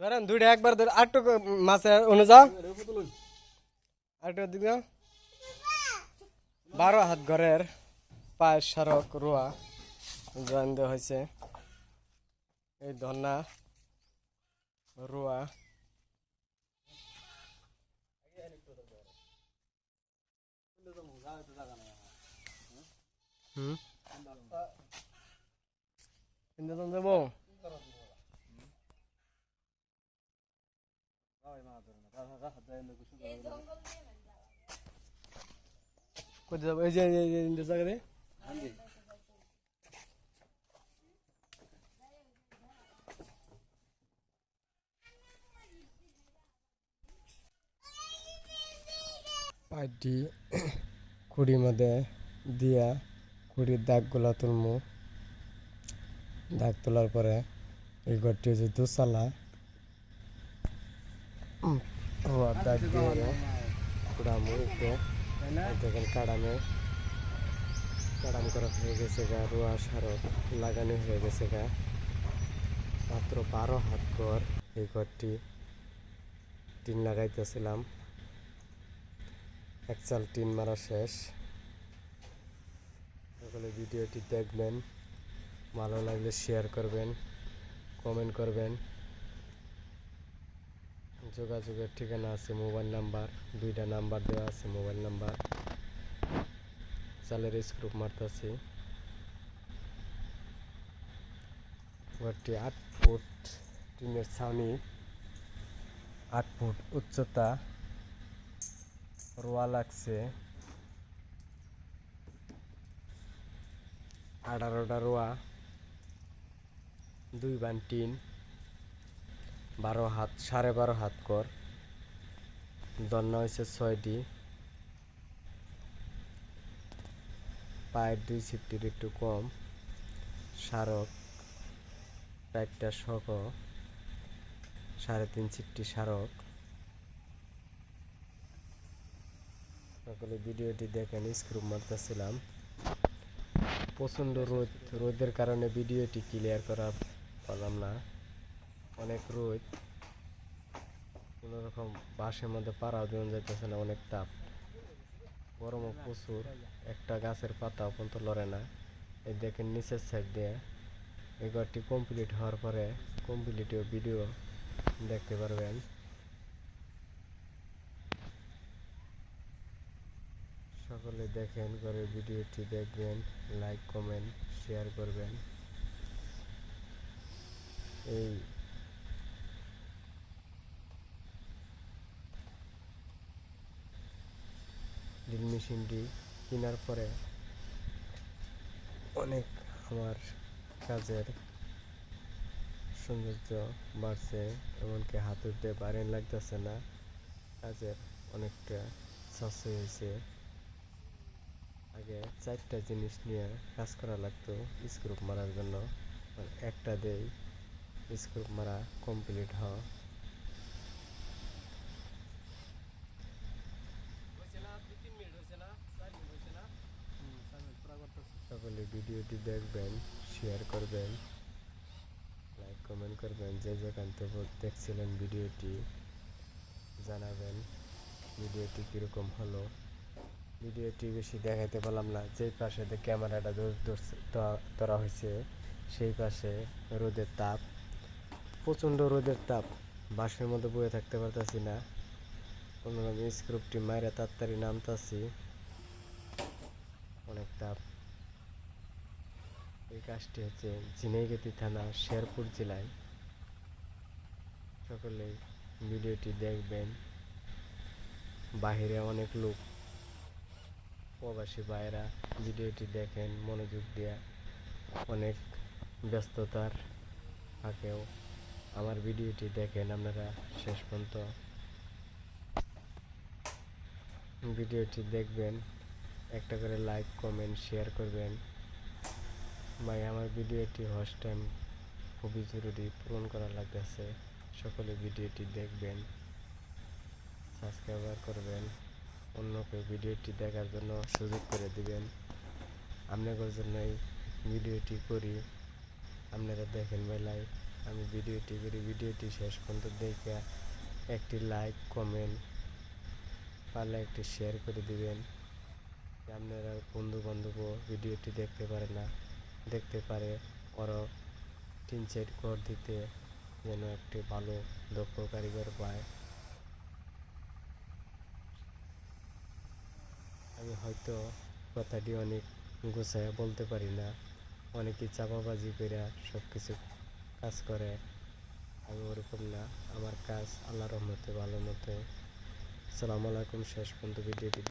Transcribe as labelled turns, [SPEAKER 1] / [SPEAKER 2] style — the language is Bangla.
[SPEAKER 1] ধরেন দুইটা একবার ধরে দিক বারো হাত ঘরের পায়ের সড়ক রোয়া জয়েন দেওয়া হয়েছে। এই ধন্না রোয়া। হুম? কিন্তু পাইটি খুঁড়ির মধ্যে দিয়া খুঁড়ির দাগগুলা তুলমু। দাগ তোলার পরে এই ঘরটি হচ্ছে দুসালা রোয়ার দাগ দিয়ে কুড়ামু উপরে আর কাড়ামে কাড়াম করা হয়ে গেছে গা রোয়া সারক লাগানো হয়ে গেছে গা মাত্র বারো হাত ঘর এই ঘরটি টিন লাগাইতেছিলাম এক চাল টিন মারা শেষ সকলে ভিডিওটি দেখবেন ভালো লাগলে শেয়ার করবেন কমেন্ট করবেন যোগাযোগের ঠিকানা আছে, মোবাইল নাম্বার, দুইটা নাম্বার দেওয়া আছে, মোবাইল নাম্বার। চালের স্ক্রুপ মারতেছি। ঘরটি আট ফুট, টিনের ছাউনি আট ফুট উচ্চতা। রোয়া লাগছে। আঠারোটা রোয়া। দুই বান টিন। বারো হাত, সাড়ে বারো হাত কর। দন্না হয়েছে ছয়টি। পায়ের দুই সিফটির একটু কম। স্মারক চারটা শক সাড়ে তিন সিফটি স্মারক। সকলে ভিডিওটি দেখেন, স্ক্রুপ মারতেছিলাম। প্রচণ্ড রোদ, রোদের কারণে ভিডিওটি ক্লিয়ার করা পারলাম না। অনেক রোদ। কোনো রকম বাসের মধ্যে পাড়াও দেওয়া যাইতেছে না, অনেক তাপ। গরমও প্রচুর, একটা গাছের পাতা পর্যন্ত লড়ে না। এই দেখেন নিচের সাইড দিয়ে। এই ঘরটি কমপ্লিট হওয়ার পরে কমপ্লিট ভিডিও দেখতে পারবেন। সকলে দেখেন করে ভিডিওটি দেখবেন লাইক কমেন্ট শেয়ার করবেন। এই মেশিনটি কেনার পরে অনেক আমার কাজের সৌন্দর্য বাড়ছে, এমনকি হাতুড়তে বারেন লাগতেছে না। কাজের অনেকটা সাশ্রয় হয়েছে আগে চারটা জিনিস নিয়ে কাজ করা লাগতো স্ক্রুপ মারার জন্য একটা দেই স্ক্রুপ মারা কমপ্লিট হওয়া ভিডিওটি দেখবেন শেয়ার করবেন লাইক কমেন্ট করবেন যে যেখান থেকে দেখছিলেন ভিডিওটি জানাবেন ভিডিওটি কীরকম হলো ভিডিওটি বেশি দেখাইতে পারলাম না যেই পাশে ক্যামেরাটা ধরা- হয়েছে সেই পাশে রোদের তাপ, প্রচণ্ড রোদের তাপ বাসের মধ্যে বয়ে থাকতে পারতাছি না। কোনো স্ক্রুপটি মাইরে তাড়াতাড়ি নামতাছি। অনেক তাপ। এই কাজটি হচ্ছে ঝিনাইগাতি থানা শেরপুর জেলায়। সকলে ভিডিওটি দেখবেন। বাহিরে অনেক লোক, প্রবাসী ভাইয়েরা ভিডিওটি দেখেন, মনোযোগ দিয়ে। অনেক ব্যস্ততার ফাঁকেও আমার ভিডিওটি দেখেন আপনারা শেষ পর্যন্ত। ভিডিওটি দেখবেন, একটা করে লাইক, কমেন্ট, শেয়ার করবেন। ভাই, আমার ভিডিওটি হোস্ট টাইম খুবই জরুরি, পূরণ করা লাগতেছে। সকলে ভিডিওটি দেখবেন সাবস্ক্রাইবার করবেন, অন্যকে ভিডিওটি দেখার জন্য সুযোগ করে দিবেন। আপনাদের জন্যই ভিডিওটি করি। আপনারা দেখেন বেলায় আমি ভিডিওটি করি। ভিডিওটি শেষ পর্যন্ত দেখে একটি লাইক কমেন্ট পারলে একটি শেয়ার করে দিবেন। আপনারা বন্ধু বান্ধবও ভিডিওটি দেখতে পারে না। দেখতে পারে। ওরও তিন চার ঘর দিতে যেন একটি ভালো, দক্ষ কারিগর পায়। আমি হয়তো কথাটি অনেক গোছায় বলতে পারি না। অনেকেই চাপাবাজি করে সব কিছু কাজ করে। আমি ওরকম না। আমার কাজ আল্লাহ রহমতে, ভালো মতো সালাম আলাইকুম, শেষ পর্যন্ত ভিডিওটি